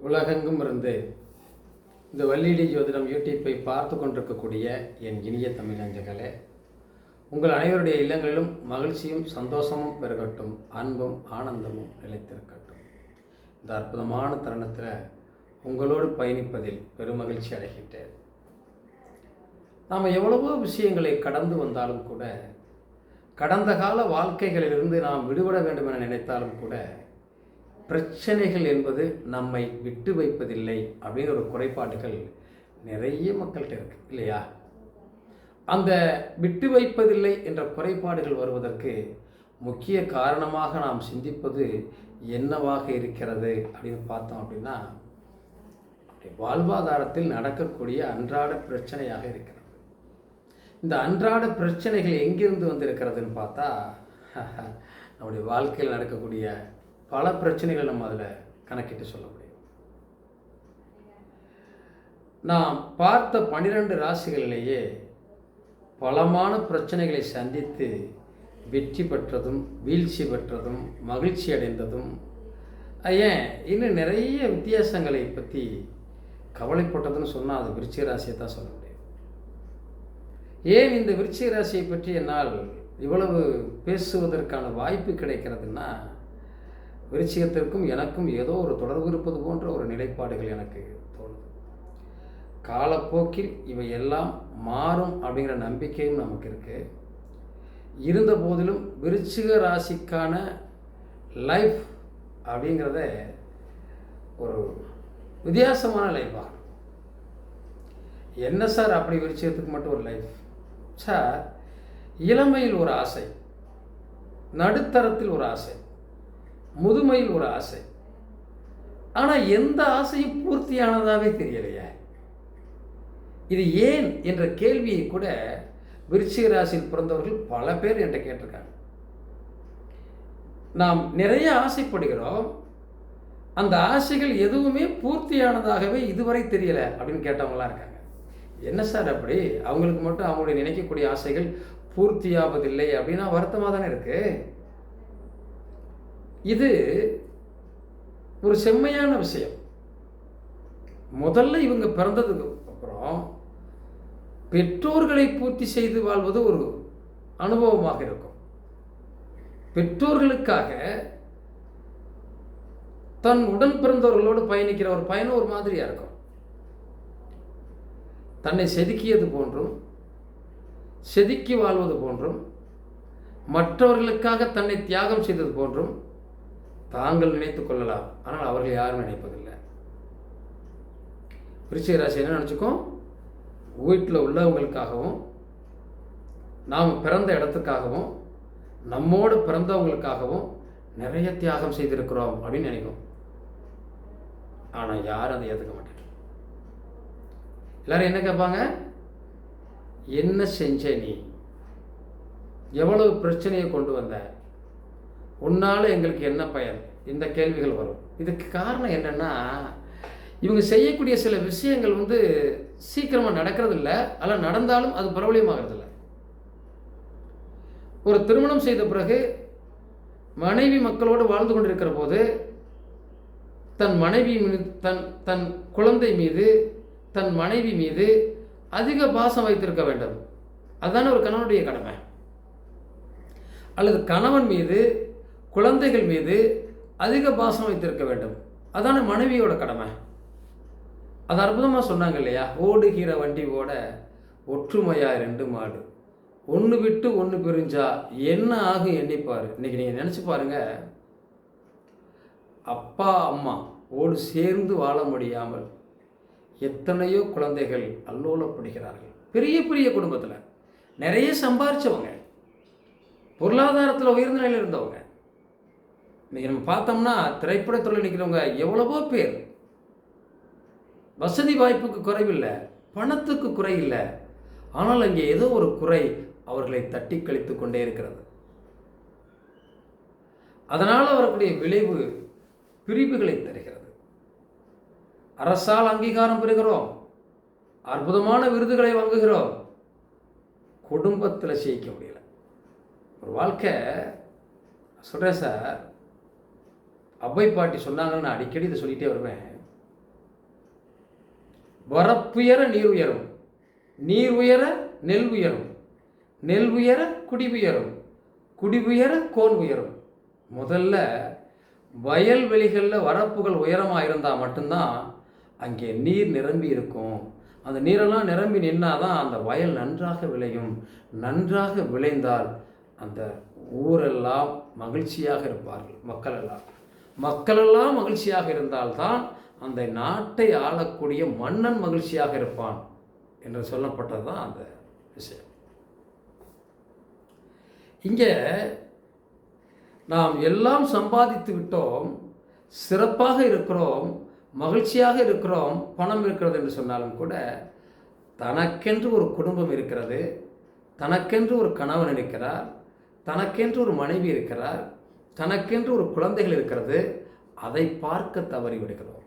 உலகெங்கும் இருந்து இந்த வள்ளியடி ஜோதிடம் யூடியூப்பை பார்த்து கொண்டிருக்கக்கூடிய என் இனிய தமிழ் உங்கள் அனைவருடைய இல்லங்களிலும் மகிழ்ச்சியும் சந்தோஷமும் பெருகட்டும் அன்பும் ஆனந்தமும் நிலைத்திருக்கட்டும். இந்த அற்புதமான தருணத்தில் உங்களோடு பயணிப்பதில் பெருமகிழ்ச்சி அடைகின்றேன். நாம் எவ்வளவோ விஷயங்களை கடந்து வந்தாலும் கூட கடந்த கால வாழ்க்கைகளிலிருந்து நாம் விடுபட வேண்டும் என நினைத்தாலும் கூட பிரச்சனைகள் என்பது நம்மை விட்டு வைப்பதில்லை அப்படிங்கிற ஒரு குறைபாடுகள் நிறைய மக்கள்கிட்ட இருக்கு இல்லையா? அந்த விட்டு வைப்பதில்லை என்ற குறைபாடுகள் வருவதற்கு முக்கிய காரணமாக நாம் சிந்திப்பது என்னவாக இருக்கிறது அப்படின்னு பார்த்தோம் அப்படின்னா வாழ்வாதாரத்தில் நடக்கக்கூடிய அன்றாட பிரச்சனையாக இருக்கிறது. இந்த அன்றாட பிரச்சனைகள் எங்கிருந்து வந்திருக்கிறதுன்னு பார்த்தா நம்முடைய வாழ்க்கையில் நடக்கக்கூடிய பல பிரச்சனைகள் நம்ம அதில் கணக்கிட்டு சொல்ல முடியும். நாம் பார்த்த பனிரெண்டு ராசிகளிலேயே பலமான பிரச்சனைகளை சந்தித்து வெற்றி பெற்றதும் வீழ்ச்சி பெற்றதும் மகிழ்ச்சி அடைந்ததும் ஏன்? இன்னும் நிறைய வித்தியாசங்களை பற்றி கவலைப்பட்டதுன்னு சொன்னால் அது விருச்சிக ராசியை தான் சொல்ல முடியும். ஏன் இந்த விருச்சிக ராசியை பற்றி என்னால் இவ்வளவு பேசுவதற்கான வாய்ப்பு கிடைக்கிறதுன்னா விருச்சிகத்திற்கும் எனக்கும் ஏதோ ஒரு தொடர்பு இருப்பது போன்ற ஒரு நிலைப்பாடுகள் எனக்கு தோணுது. காலப்போக்கில் இவை எல்லாம் மாறும் அப்படிங்கிற நம்பிக்கையும் நமக்கு இருக்குது இருந்த போதிலும் விருச்சிக ராசிக்கான லைஃப் அப்படிங்கிறத ஒரு வித்தியாசமான லைஃபாக என்ன சார் அப்படி விருச்சிகத்துக்கு மட்டும் ஒரு லைஃப்? சார் இளமையில் ஒரு ஆசை நடுத்தரத்தில் ஒரு ஆசை. முதுமையில் ஒரு ஆசை. ஆனால் எந்த ஆசையும் பூர்த்தியானதாகவே தெரியலையே. இது ஏன் என்ற கேள்வியை கூட விருச்சிக ராசியில் பிறந்தவர்கள் பல பேர் என்கிட்ட கேட்டிருக்காங்க. நாம் நிறைய ஆசைப்படுகிறோம். அந்த ஆசைகள் எதுவுமே பூர்த்தியானதாகவே இதுவரை தெரியலை அப்படின்னு கேட்டவங்களாம் இருக்காங்க. என்ன சார் அப்படி? அவங்களுக்கு மட்டும் அவங்களுடைய நினைக்கக்கூடிய ஆசைகள் பூர்த்தியாவதில்லை அப்படின்னா வருத்தமாக தானே இருக்குது இது ஒரு செம்மையான விஷயம். முதல்ல இவங்க பிறந்ததுக்கு அப்புறம் பெற்றோர்களை பூர்த்தி செய்து வாழ்வது ஒரு அனுபவமாக இருக்கும். பெற்றோர்களுக்காக தன் உடன் பிறந்தவர்களோடு பயணிக்கிற ஒரு பயணம் ஒரு மாதிரியாக இருக்கும். தன்னை செதுக்கியது போன்றும் செதுக்கி வாழ்வது போன்றும் மற்றவர்களுக்காக தன்னை தியாகம் செய்தது போன்றும் தாங்கள் நினைத்து கொள்ளலாம். ஆனால் அவர்கள் யாரும் நினைப்பதில்லை. விருச்சிக ராசி என்ன நினச்சிக்கோ வீட்டில் உள்ளவங்களுக்காகவும் நாம் பிறந்த இடத்துக்காகவும் நம்மோடு பிறந்தவங்களுக்காகவும் நிறைய தியாகம் செய்திருக்கிறோம் அப்படின்னு நினைக்கும். ஆனால் யாரும் அதை ஏற்றுக்க மாட்டாங்க. எல்லாரும் என்ன கேட்பாங்க? என்ன செஞ்ச நீ? எவ்வளவு பிரச்சனையை கொண்டு வந்த? உன்னால் எங்களுக்கு என்ன பயன்? இந்த கேள்விகள் வரும். இதுக்கு காரணம் என்னென்னா இவங்க செய்யக்கூடிய சில விஷயங்கள் வந்து சீக்கிரமாக நடக்கிறதில்ல. அல்ல நடந்தாலும் அது பிரபலியமாகறதில்ல. ஒரு திருமணம் செய்த பிறகு மனைவி மக்களோடு வாழ்ந்து கொண்டிருக்கிற போது தன் மனைவி மீது தன் தன் குழந்தை மீது தன் மனைவி மீது அதிக பாசம் வைத்திருக்க வேண்டும். அதுதானே ஒரு கணவனுடைய கடமை. அல்லது கணவன் மீது குழந்தைகள் மீது அதிக பாசம் வைத்திருக்க வேண்டும். அதான மனைவியோட கடமை. அது அற்புதமாக சொன்னாங்க இல்லையா? ஓடுகிற வண்டி ஓட ஒற்றுமையா ரெண்டு மாடு. ஒன்று விட்டு ஒன்று பிரிஞ்சா என்ன ஆகும் எண்ணிப்பார். இன்னைக்கு நீங்கள் நினச்சி பாருங்க. அப்பா அம்மா ஓடு சேர்ந்து வாழ முடியாமல் எத்தனையோ குழந்தைகள் அல்லோலப்படுகிறார்கள். பெரிய பெரிய குடும்பத்தில். நிறைய சம்பாரித்தவங்க பொருளாதாரத்தில் உயர்ந்த நிலையில் இருந்தவங்க. இன்னைக்கு நம்ம பார்த்தோம்னா திரைப்படத்துறையில் நிற்கிறவங்க எவ்வளவோ பேர். வசதி வாய்ப்புக்கு குறைவில்லை பணத்துக்கு குறை இல்லை ஆனால் அங்கே ஏதோ ஒரு குறை அவர்களை தட்டி கழித்து கொண்டே இருக்கிறது. அதனால் அவர்களுடைய விளைவு பிரிவுகளை தருகிறது. அரசால் அங்கீகாரம் பெறுகிறோம் அற்புதமான விருதுகளை வாங்குகிறோம் குடும்பத்தில் ஜெயிக்க முடியல. ஒரு வாழ்க்கை சொல்கிறேன் சார் அவ்வை பாட்டி சொன்னாங்கன்னு நான் அடிக்கடி இதை சொல்லிகிட்டே வருவேன். வரப்புயர நீர் உயரும் நீர் உயர நெல் உயரும் நெல் உயர குடி உயரும் குடி உயர கோன் உயரும். முதல்ல வயல்வெளிகளில் வரப்புகள் உயரமாக இருந்தால் மட்டும்தான் அங்கே நீர் நிரம்பி இருக்கும். அந்த நீரெல்லாம் நிரம்பி நின்னாதான் அந்த வயல் நன்றாக விளையும். நன்றாக விளைந்தால் அந்த ஊரெல்லாம் மகிழ்ச்சியாக இருப்பார்கள் மக்கள் எல்லாம். மக்களெல்லாம் மகிழ்ச்சியாக இருந்தால்தான் அந்த நாட்டை ஆளக்கூடிய மன்னன் மகிழ்ச்சியாக இருப்பான் என்று சொல்லப்பட்டது தான் அந்த விஷயம். இங்கே நாம் எல்லாம் சம்பாதித்து விட்டோம் சிறப்பாக இருக்கிறோம் மகிழ்ச்சியாக இருக்கிறோம் பணம் இருக்கிறது என்று சொன்னாலும் கூட தனக்கென்று ஒரு குடும்பம் இருக்கிறது தனக்கென்று ஒரு கணவன் இருக்கிறார் தனக்கென்று ஒரு மனைவி இருக்கிறார் தனக்கென்று ஒரு குழந்தைகள் இருக்கிறது அதை பார்க்க தவறி விடுகிறோம்.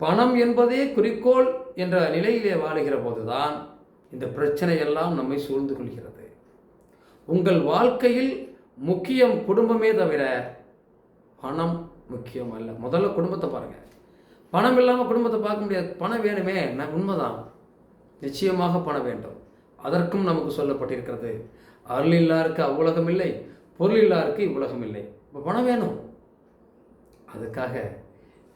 பணம் என்பதே குறிக்கோள் என்ற நிலையிலே வாழுகிற போதுதான் இந்த பிரச்சனையெல்லாம் நம்மை சூழ்ந்து கொள்கிறது. உங்கள் வாழ்க்கையில் முக்கியம் குடும்பமே தவிர பணம் முக்கியம் அல்ல. முதல்ல குடும்பத்தை பாருங்கள் பணம் இல்லாமல் குடும்பத்தை பார்க்க முடியாது. பணம் வேணுமே நான் உண்மைதான். நிச்சயமாக பணம் வேண்டும். அதற்கும் நமக்கு சொல்லப்பட்டிருக்கிறது அருள் இல்லாருக்கு அவ்வுலகம் இல்லை. பொருள் இல்லாருக்கு இவ்வுலகம் இல்லை. இப்போ பணம் வேணும். அதுக்காக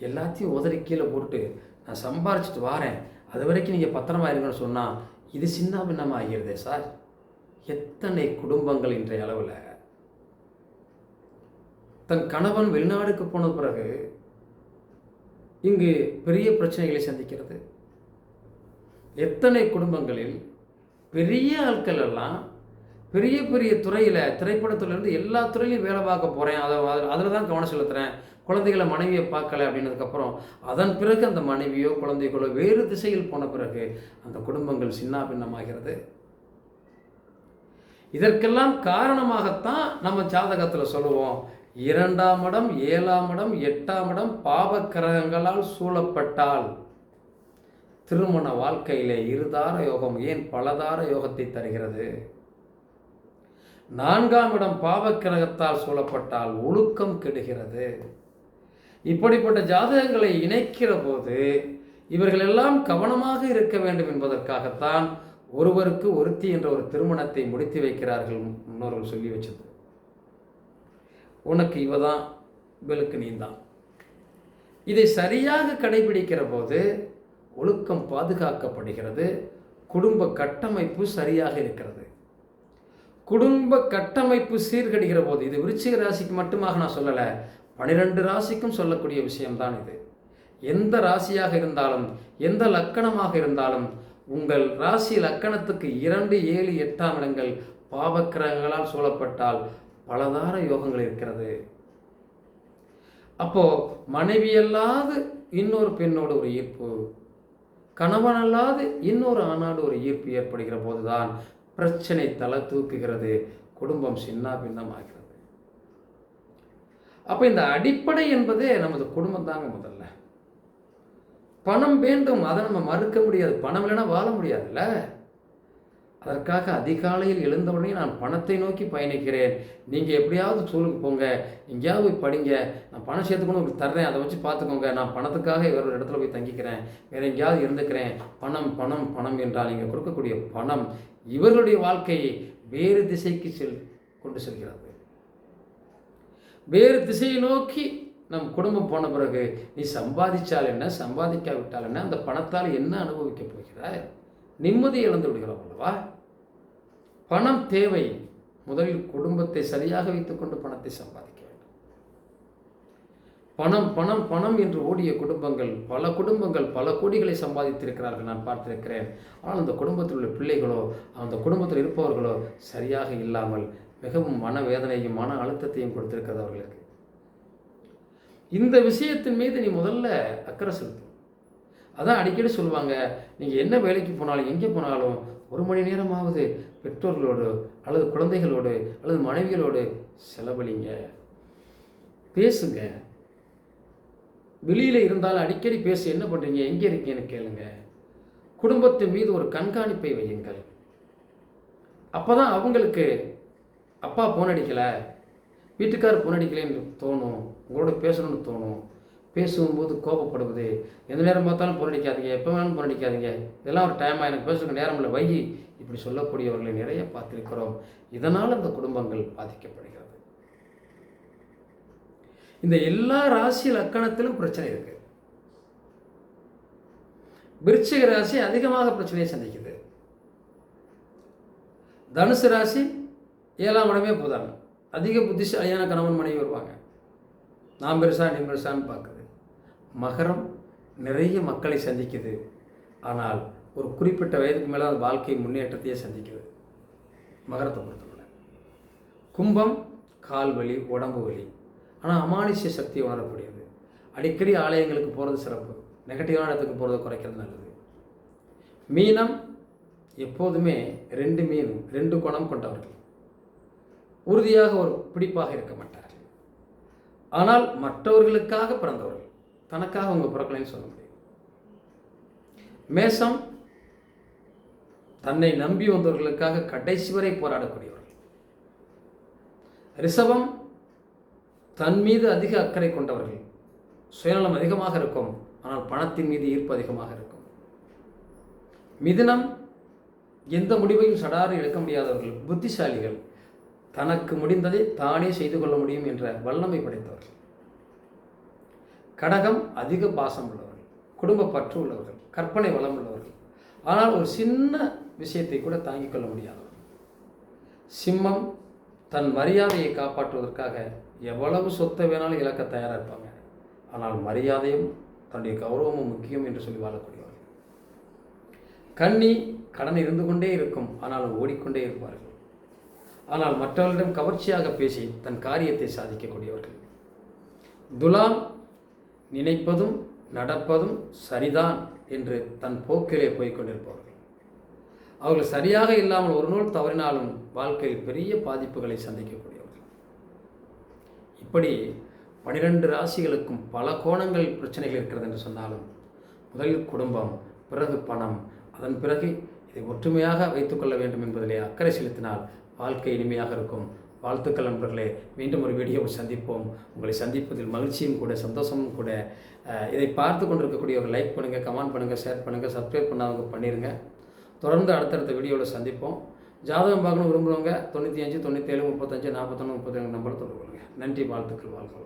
எல்லாத்தையும் உதறி கீழே போட்டு நான் சம்பாரிச்சிட்டு வாரேன். அது வரைக்கும் நீங்கள் பத்திரமாயிருங்கன்னு சொன்னால் இது சின்ன பின்னமாக ஆகிருதே சார். எத்தனை குடும்பங்கள் இன்றைய அளவில்? தன் கணவன் வெளிநாடுக்கு போன பிறகு இங்கு பெரிய பிரச்சனைகளை சந்திக்கிறது. எத்தனை குடும்பங்களில் பெரிய ஆட்கள் எல்லாம் பெரிய பெரிய துறையில் திரைப்படத்துலேருந்து எல்லா துறையிலையும் வேலை பார்க்க போகிறேன் அதை அதில் தான் கவனம் செலுத்துகிறேன் குழந்தைகளை மனைவியை பார்க்கல அப்படின்னதுக்கப்புறம் அதன் பிறகு அந்த மனைவியோ குழந்தைகளோ வேறு திசையில் போன பிறகு அந்த குடும்பங்கள் சின்ன பின்னமாகிறது. இதற்கெல்லாம் காரணமாகத்தான் நம்ம ஜாதகத்தில் சொல்லுவோம். இரண்டாம் இடம் ஏழாம் இடம் எட்டாம் இடம் பாவக்கிரகங்களால் சூழப்பட்டால் திருமண வாழ்க்கையிலே இருதார யோகம் ஏன் பலதார யோகத்தை தருகிறது? நான்காம் இடம் பாவக்கிரகத்தால் சூழப்பட்டால் ஒழுக்கம் கெடுகிறது. இப்படிப்பட்ட ஜாதகங்களை இணைக்கிற போது இவர்கள் எல்லாம் கவனமாக இருக்க வேண்டும் என்பதற்காகத்தான் ஒருவருக்கு ஒருத்தி என்ற ஒரு திருமணத்தை முடித்து வைக்கிறார்கள் முன்னோர்கள் சொல்லி வச்சது. உனக்கு இவ தான் இவளுக்கு நீந்தான். இதை சரியாக கடைபிடிக்கிற போது ஒழுக்கம் பாதுகாக்கப்படுகிறது குடும்ப கட்டமைப்பு சரியாக இருக்கிறது. குடும்ப கட்டமைப்பு சீர்கடுகிற போது இது விருச்சிக ராசிக்கு மட்டுமாக நான் சொல்லலை பனிரெண்டு ராசிக்கும் சொல்லக்கூடிய விஷயம்தான் இது. எந்த ராசியாக இருந்தாலும் எந்த லக்கணமாக இருந்தாலும் உங்கள் ராசி லக்கணத்துக்கு இரண்டு ஏழு எட்டாம் இடங்கள் பாவக்கிரகங்களால் சூழப்பட்டால் பலதார யோகங்கள் இருக்கிறது. அப்போ மனைவியல்லாது இன்னொரு பெண்ணோடு ஒரு ஈர்ப்பு கணவன் அல்லாது இன்னொரு ஆணாடு ஒரு ஈர்ப்பு ஏற்படுகிற போதுதான் பிரச்சனை தலை தூக்குகிறது குடும்பம் சின்ன பின்னமாகிறது. அப்போ இந்த அடிப்படை என்பதே நமது குடும்பம் தாங்க முதல்ல. பணம் வேண்டும் அதை நம்ம மறுக்க முடியாது. பணம் இல்லைன்னா வாழ முடியாதுல்ல? அதற்காக அதிகாலையில் எழுந்தவுடனே நான் பணத்தை நோக்கி பயணிக்கிறேன். நீங்கள் எப்படியாவது ஸ்கூலுக்கு போங்க. எங்கேயாவது போய் படிங்க. நான் பணம் சேர்த்துக்கணும் உங்களுக்கு தர்றேன். அதை வச்சு பார்த்துக்கோங்க. நான் பணத்துக்காக வேற ஒரு இடத்துல போய் தங்கிக்கிறேன். வேறு எங்கேயாவது இருந்துக்கிறேன். பணம் பணம் பணம் என்றால் நீங்கள் கொடுக்கக்கூடிய பணம் இவர்களுடைய வாழ்க்கையை வேறு திசைக்கு செல் கொண்டு செல்கிறது. வேறு திசையை நோக்கி நம் குடும்பம் போன பிறகு நீ சம்பாதிச்சால் என்ன? சம்பாதிக்காவிட்டால் என்ன? அந்த பணத்தால் என்ன அனுபவிக்க போகிறாய்? நிம்மதி இழந்து விடுகிறோம் அல்லவா? பணம் தேவை. முதலில் குடும்பத்தை சரியாக வைத்துக்கொண்டு பணத்தை சம்பாதிக்க வேண்டும். பணம் பணம் பணம் என்று ஓடிய குடும்பங்கள் பல குடும்பங்கள் பல கோடிகளை சம்பாதித்திருக்கிறார்கள் நான் பார்த்திருக்கிறேன். ஆனால் அந்த குடும்பத்தில் உள்ள பிள்ளைகளோ அந்த குடும்பத்தில் இருப்பவர்களோ சரியாக இல்லாமல் மிகவும் மனவேதனையும் மன அழுத்தத்தையும் கொடுத்திருக்கிறது அவர்களுக்கு. இந்த விஷயத்தின் மீது நீ முதல்ல அக்கறை செலுத்த. அதான் அடிக்கடி சொல்லுவாங்க நீங்கள் என்ன வேலைக்கு போனாலும் எங்கே போனாலும் ஒரு மணி நேரமாவது பெற்றோர்களோடு அல்லது குழந்தைகளோடு அல்லது மனைவிகளோடு செலவழிங்க. பேசுங்க. வெளியில் இருந்தாலும் அடிக்கடி பேசி என்ன பண்ணுறீங்க எங்கே இருக்கீங்கன்னு கேளுங்க. குடும்பத்தின் மீது ஒரு கண்காணிப்பை வையுங்கள். அப்போ தான் அவங்களுக்கு அப்பா போன் அடிக்கலை. வீட்டுக்கார் போன் அடிக்கலைன்னு தோணும். உங்களோட பேசணும்னு தோணும். பேசும்போது கோபப்படுவது. எந்த நேரம் பார்த்தாலும் புரடிக்காதீங்க எப்போ வேணாலும் புரடிக்காதீங்க இதெல்லாம் ஒரு டைமாக எனக்கு பேசுகிற நேரம் இல்லை வை இப்படி சொல்லக்கூடியவர்களை நிறைய பார்த்திருக்கிறோம். இதனால் அந்த குடும்பங்கள் பாதிக்கப்படுகிறது. இந்த எல்லா ராசி லக்கணத்திலும் பிரச்சனை இருக்குது விருச்சிக ராசி அதிகமாக பிரச்சனையை சந்திக்குது. தனுசு ராசி ஏழாம் இடமே போதாங்க அதிக புத்திசாலியான கணவன் மனைவி வருவாங்க. நான் பெருசா நீ பெருசான்னு பார்க்குது. மகரம் நிறைய மக்களை சந்திக்குது. ஆனால் ஒரு குறிப்பிட்ட வயதுக்கு மேலே அந்த வாழ்க்கை முன்னேற்றத்தையே சந்திக்குது. மகரத்தை பொறுத்தவரை. கும்பம் கால் வலி உடம்பு வலி. ஆனால் அமானுஷ்ய சக்தி உணரக்கூடியது. அடிக்கடி ஆலயங்களுக்கு போகிறது சிறப்பு. நெகட்டிவான இடத்துக்கு போகிறத குறைக்கிறது நல்லது. மீனம் எப்போதுமே ரெண்டு மீன் ரெண்டு குணம் கொண்டவர்கள். உறுதியாக ஒரு பிடிப்பாக இருக்க மாட்டார்கள். ஆனால் மற்றவர்களுக்காக பிறந்தவர்கள். தனக்காக அவங்க பிறக்கலைன்னு சொல்ல முடியும். மேசம் தன்னை நம்பி வந்தவர்களுக்காக கடைசி வரை போராடக்கூடியவர்கள். ரிஷபம் தன் மீது அதிக அக்கறை கொண்டவர்கள். சுயநலம் அதிகமாக இருக்கும் ஆனால் பணத்தின் மீது ஈர்ப்பு அதிகமாக இருக்கும். மிதுனம் எந்த முடிவையும் சடாறு எடுக்க முடியாதவர்கள் புத்திசாலிகள். தனக்கு முடிந்ததை தானே செய்து கொள்ள முடியும் என்ற வல்லமை படைத்தவர்கள். கடகம் அதிக பாசம் உள்ளவர்கள் குடும்ப பற்று உள்ளவர்கள் கற்பனை வளம் உள்ளவர்கள். ஆனால் ஒரு சின்ன விஷயத்தை கூட தாங்கிக் கொள்ள முடியாதவர்கள் சிம்மம் தன் மரியாதையை காப்பாற்றுவதற்காக எவ்வளவு சொத்தை வேணாலும் இழக்க தயாராக இருப்பாங்க. ஆனால் மரியாதையும் தன்னுடைய கௌரவமும் முக்கியம் என்று சொல்லி வாழக்கூடியவர்கள். கண்ணி கடன் இருந்து கொண்டே இருக்கும் ஆனால் ஓடிக்கொண்டே இருப்பார்கள். ஆனால் மற்றவர்களிடம் கவர்ச்சியாக பேசி தன் காரியத்தை சாதிக்கக்கூடியவர்கள். துலாம் நினைப்பதும் நடப்பதும் சரிதான் என்று தன் போக்கிலே போய்கொண்டிருப்பவர்கள் அவர்கள் சரியாக இல்லாமல் ஒரு நூல் தவறினாலும் வாழ்க்கையில் பெரிய பாதிப்புகளை சந்திக்கக்கூடியவர்கள். இப்படி பனிரெண்டு ராசிகளுக்கும் பல கோணங்கள் பிரச்சனைகள் இருக்கிறது என்று சொன்னாலும் முதலில் குடும்பம் பிறகு பணம் அதன் பிறகு இதை ஒற்றுமையாக வைத்துக்கொள்ள வேண்டும் என்பதிலே அக்கறை செலுத்தினால் வாழ்க்கை இனிமையாக இருக்கும். வாழ்த்துக்கள் நண்பர்களே. மீண்டும் ஒரு வீடியோவை சந்திப்போம். உங்களை சந்திப்பதில் மகிழ்ச்சியும் கூட சந்தோஷமும் கூட. இதை பார்த்து கொண்டிருக்கக்கூடியவர்கள் லைக் பண்ணுங்கள் கமெண்ட் பண்ணுங்கள் ஷேர் பண்ணுங்கள் சப்ஸ்கிரைப் பண்ணாதவங்க பண்ணிடுங்க தொடர்ந்து அடுத்தடுத்த வீடியோவில் சந்திப்போம். ஜாதகம் பார்க்கணும் விரும்புகிறவங்க தொண்ணூற்றி அஞ்சு தொண்ணூற்றி ஏழு முப்பத்தஞ்சு நாற்பத்தொன்று முப்பத்தேழு நம்பர் தொடர்பு நன்றி வாழ்த்துக்கள் வாழ்க்கை